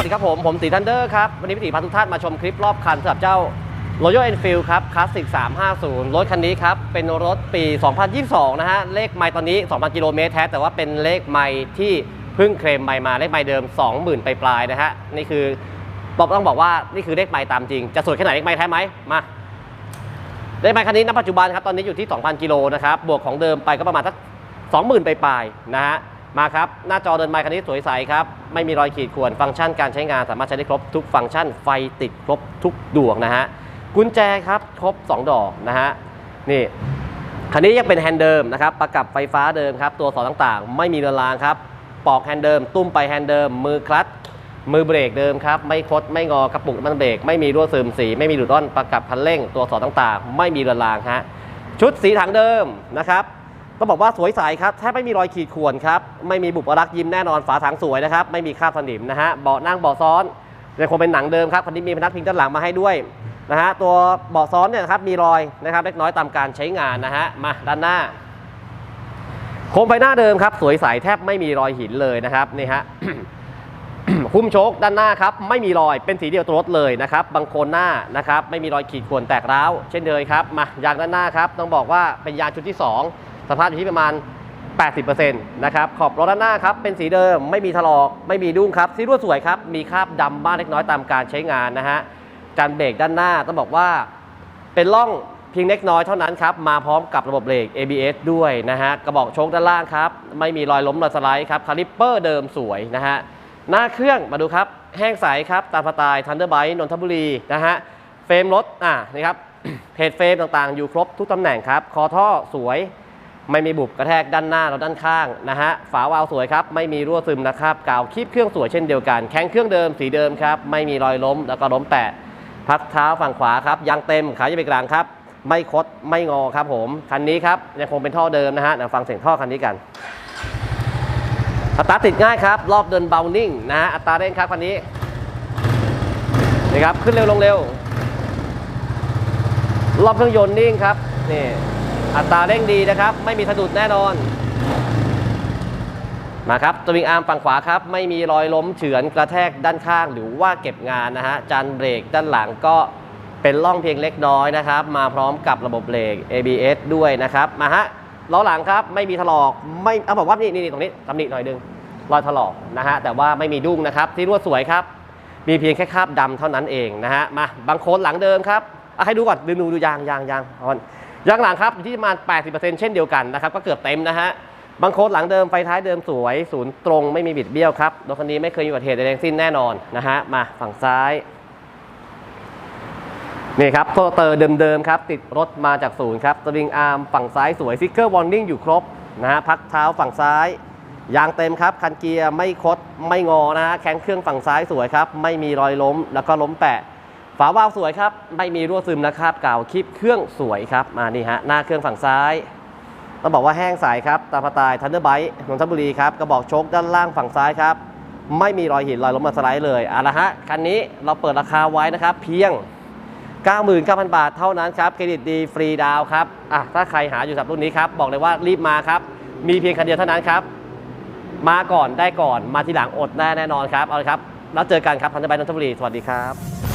วัสดีครับผม ผมตีทันเดอร์ครับ วันนี้พี่ตีพาทุกท่านมาชมคลิปรอบคันสำหรับเจ้า Royal Enfield ครับคลาสสิก350 รถคันนี้ครับ เป็นรถปี 2022 นะฮะ เลขไมล์ตอนนี้ 2,000 กิโลเมตรแท้ แต่ว่าเป็นเลขไมล์ที่เพิ่งเคลมไมล์มาเลขไมล์เดิม 20,000 ไปปลายๆนะฮะ นี่คือบอกต้องบอกว่านี่คือเลขไมล์ตามจริง จะสวยแค่ไหนเลขไมล์แท้ไหมมาเลขไมล์คันนี้ณปัจจุบันครับตอนนี้อยู่ที่ 2,000 กิโลนะครับบวกของเดิมไปก็ประมาณสัก20,000 ไปปลายๆนะฮะ มาครับ หน้าจอเดินไมค์คันนี้สวยใสครับ ไม่มีรอยขีดข่วน ฟังก์ชันการใช้งานสามารถใช้ได้ครบทุกฟังก์ชัน ไฟติดครบทุกดวงนะฮะ กุญแจครับครบ 2 ดอกนะฮะ นี่คันนี้ยังเป็นแฮนด์เดิมนะครับ ประกับไฟฟ้าเดิมครับ ตัวสอนต่างๆ ไม่มีเรือนรางครับ ปอกแฮนด์เดิม ตุ้มไปแฮนด์เดิม มือคลัตช์ มือเบรกเดิมครับ ไม่คด ไม่งอกระปุกมันเบรก ไม่มีรั่วซึมสี ไม่มีหลุดร่อน ประกับคันเร่ง ตัวสอนต่างๆ ไม่มีเรือนรางฮะ ชุดสีถังเดิมนะครับ ต้องบอกว่าสวยใสครับแทบไม่มีรอยขีดข่วนครับไม่มีบุบรักยิ้มแน่นอนฝาถังสวยนะครับไม่มีคราบสนิมนะฮะเบาะนั่งเบาะซ้อนยังคงเป็นหนังเดิมครับคันนี้มีพนักพิงด้านหลังมาให้ด้วยนะฮะตัวเบาะซ้อนเนี่ยครับมีรอยนะครับเล็กน้อยตามการใช้งานนะฮะมาด้านหน้าโคมไฟหน้าเดิมครับสวยใสแทบไม่มีรอยหินเลยนะครับนี่ฮะหุ้มโชคด้านหน้าครับไม่มีรอยเป็นสีเดียวตัวรถเลยนะครับบางโคนหน้านะครับไม่มีรอยขีดข่วนแตกร้าวเช่นเดิมครับมายางด้านหน้าครับต้องบอกว่าเป็นยางชุดที่ 2 สภาพอยู่ที่ประมาณ 80%นะครับ ขอบรถด้านหน้าครับ เป็นสีเดิม ไม่มีถลอก ไม่มีดุ้งครับ สีรวดสวยครับ มีคราบดำบ้างเล็กน้อยตามการใช้งานนะฮะจานเบรกด้านหน้าต้องบอกว่า เป็นร่องเพียงเล็กน้อยเท่านั้นครับ มาพร้อมกับระบบเบรก ABS ด้วยนะฮะ กระบอกโชคด้านล่างครับ ไม่มีรอยล้มรอยสไลด์ครับ คาลิปเปอร์เดิมสวยนะฮะ หน้าเครื่องมาดูครับ แห้งใสครับ ตามสไตล์ทันเดอร์ไบนนทบุรีนะฮะ เฟรมรถ อะ นี่ครับเพจเฟรมต่างๆ อยู่ครบทุกตำแหน่งครับ คอท่อสวย ไม่มีบุบกระแทกด้านหน้าและด้านข้างนะฮะ ฝาวาล์วสวยครับ ไม่มีรั่วซึมนะครับ กาวคีบเครื่องสวยเช่นเดียวกัน แข้งเครื่องเดิมสีเดิมครับ ไม่มีรอยล้มแล้วก็ล้มแตะพักเท้าฝั่งขวาครับ ยางเต็ม ขายังเป็นกลางครับ ไม่คด ไม่งอครับผม คันนี้ครับยังคงเป็นท่อเดิมนะฮะเดี๋ยวฟังเสียงท่อคันนี้กัน อัตราติดง่ายครับ รอบเดินเบานิ่งนะฮะ อัตราเร่งครับคันนี้นี่ครับ ขึ้นเร็วลงเร็ว รอบเครื่องยนต์นิ่งครับ นี่ อัตราเร่งดีนะครับ ไม่มีสะดุดแน่นอน มาครับตัววิงอาร์มฝั่งขวาครับ ไม่มีรอยล้มเฉือนกระแทกด้านข้าง หรือว่าเก็บงานนะฮะจานเบรกด้านหลังก็เป็นร่องเพียงเล็กน้อยนะครับ มาพร้อมกับระบบเบรก ABS ด้วยนะครับ มาฮะล้อหลังครับไม่มีถลอกไม่เอาบอกว่านี่นี่ตรงนี้ตำหนิหน่อยนึงรอยถลอกนะฮะแต่ว่าไม่มีดุ้งนะครับ ที่รั่วสวยครับ มีเพียงแค่คราบดำเท่านั้นเองนะฮะมาบางโค้นหลังเดิมครับอะให้ดูก่อนดูดูดูยางยางยางก่อน ยางหลังครับอยู่ที่ประมาณ 80%เช่นเดียวกันนะครับก็เกือบเต็มนะฮะบางโค้ดหลังเดิมไฟท้ายเดิมสวยศูนย์ตรงไม่มีบิดเบี้ยวครับรถคันนี้ไม่เคยมีอุบัติเหตุใดๆทั้งสิ้นแน่นอนนะฮะมาฝั่งซ้ายนี่ครับโทรเตอร์เดิมๆครับติดรถมาจากศูนย์ครับสลิงอาร์มฝั่งซ้ายสวยซิกเกอร์วอร์นิ่งอยู่ครบนะฮะพักเท้าฝั่งซ้ายยางเต็มครับคันเกียร์ไม่คดไม่งอนะฮะแข้งเครื่องฝั่งซ้ายสวยครับไม่มีรอยล้มแล้วก็ล้มแปะ ฝาวาล์วสวยครับ ไม่มีรั่วซึมนะครับกาวคลิปเครื่องสวยครับ มานี่ฮะ หน้าเครื่องฝั่งซ้ายต้องบอกว่าแห้งใสครับ ตามสไตล์ทันเดอร์ไบต์นนทบุรีครับ กระบอกโชคด้านล่างฝั่งซ้ายครับ ไม่มีรอยหินรอยล้มมาสไลด์เลยเอาละฮะ คันนี้เราเปิดราคาไว้นะครับ เพียง 99,000 บาทเท่านั้นครับ เครดิตดีฟรีดาวครับ อะ ถ้าใครหาอยู่สำหรับรุ่นนี้ครับ บอกเลยว่ารีบมาครับ มีเพียงคันเดียวเท่านั้นครับ มาก่อนได้ก่อน มาทีหลังอดแน่แน่นอนครับ เอาลยครับ แล้วเจอกันครับทันเดอร์ไบต์นนทบุรี สวัสดีครับ